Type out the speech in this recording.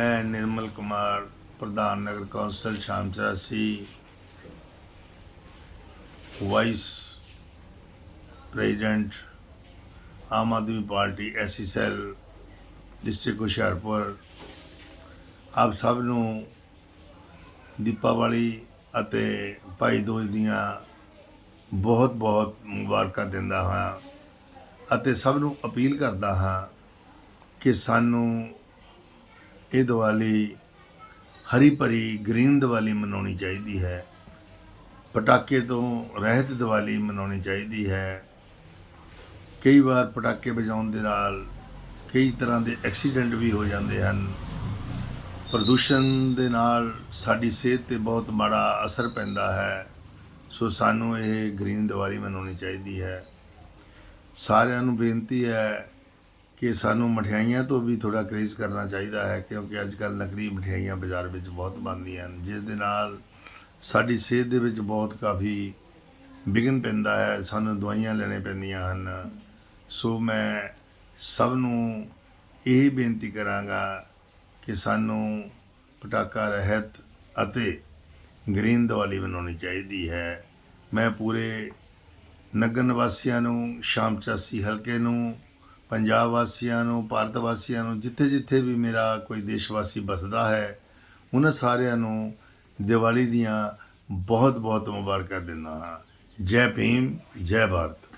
ਮੈਂ ਨਿਰਮਲ ਕੁਮਾਰ, ਪ੍ਰਧਾਨ ਨਗਰ council Sham Charasi vice president Aam Aadmi party, S C cell, district Hoshiarpur. ਆਪ ਸਭ ਨੂੰ ਦੀਪਾਵਲੀ ਅਤੇ ਭਾਈ ਦੋਜ ਦੀਆਂ ਬਹੁਤ ਬਹੁਤ ਮੁਬਾਰਕਾਂ ਦਿੰਦਾ ਹਾਂ ਅਤੇ ਸਭ ਨੂੰ ਅਪੀਲ ਕਰਦਾ ਹਾਂ ਕਿ ਸਾਨੂੰ ਇਹ ਦੀਵਾਲੀ ਹਰੀ ਭਰੀ, ਗ੍ਰੀਨ ਦੀਵਾਲੀ ਮਨਾਉਣੀ ਚਾਹੀਦੀ ਹੈ। ਪਟਾਕੇ ਤੋਂ ਰਹਿਤ ਦੀਵਾਲੀ ਮਨਾਉਣੀ ਚਾਹੀਦੀ ਹੈ। ਕਈ ਵਾਰ ਪਟਾਕੇ ਵਜਾਉਣ ਦੇ ਨਾਲ ਕਈ ਤਰ੍ਹਾਂ ਦੇ ਐਕਸੀਡੈਂਟ ਵੀ ਹੋ ਜਾਂਦੇ ਹਨ। ਪ੍ਰਦੂਸ਼ਣ ਦੇ ਨਾਲ ਸਾਡੀ ਸਿਹਤ ਤੇ ਬਹੁਤ ਮਾੜਾ ਅਸਰ ਪੈਂਦਾ ਹੈ। ਸੋ ਸਾਨੂੰ ਇਹ ਗ੍ਰੀਨ ਦੀਵਾਲੀ ਮਨਾਉਣੀ ਚਾਹੀਦੀ ਹੈ। ਸਾਰਿਆਂ ਨੂੰ ਬੇਨਤੀ ਹੈ ਕਿ ਸਾਨੂੰ ਮਠਿਆਈਆਂ ਤੋਂ ਵੀ ਥੋੜਾ ਕਰੇਜ਼ ਕਰਨਾ ਚਾਹੀਦਾ ਹੈ, ਕਿਉਂਕਿ ਅੱਜ ਕੱਲ ਨਕਲੀ ਮਠਿਆਈਆਂ ਬਾਜ਼ਾਰ ਵਿੱਚ ਬਹੁਤ ਬਣਦੀਆਂ ਹਨ, ਜਿਸ ਦੇ ਨਾਲ ਸਾਡੀ ਸਿਹਤ ਦੇ ਵਿੱਚ ਬਹੁਤ ਕਾਫੀ ਵਿਘਨ ਪੈਂਦਾ ਹੈ, ਸਾਨੂੰ ਦਵਾਈਆਂ ਲੈਣੇ ਪੈਂਦੀਆਂ ਹਨ। ਸੋ ਮੈਂ ਸਭ ਨੂੰ ਇਹ ਬੇਨਤੀ ਕਰਾਂਗਾ ਕਿ ਸਾਨੂੰ ਪਟਾਕਾ ਰਹਿਤ ਅਤੇ ਗ੍ਰੀਨ ਦੀਵਾਲੀ ਮਨਾਉਣੀ ਚਾਹੀਦੀ ਹੈ। ਮੈਂ ਪੂਰੇ ਨਗਰ ਨਿਵਾਸੀਆਂ ਨੂੰ, ਸ਼ਾਮ ਚਾਸੀ ਹਲਕੇ ਨੂੰ ਪੰਜਾਬ ਵਾਸੀਆਂ ਨੂੰ, ਭਾਰਤ ਵਾਸੀਆਂ ਨੂੰ, ਜਿੱਥੇ ਜਿੱਥੇ ਵੀ ਮੇਰਾ ਕੋਈ ਦੇਸ਼ ਵਾਸੀ ਬਸਦਾ ਹੈ, ਉਹਨਾਂ ਸਾਰਿਆਂ ਨੂੰ ਦੀਵਾਲੀ ਦੀਆਂ ਬਹੁਤ ਬਹੁਤ ਮੁਬਾਰਕਾਂ ਦਿੰਦਾ ਹਾਂ। ਜੈ ਭੀਮ, ਜੈ ਭਾਰਤ।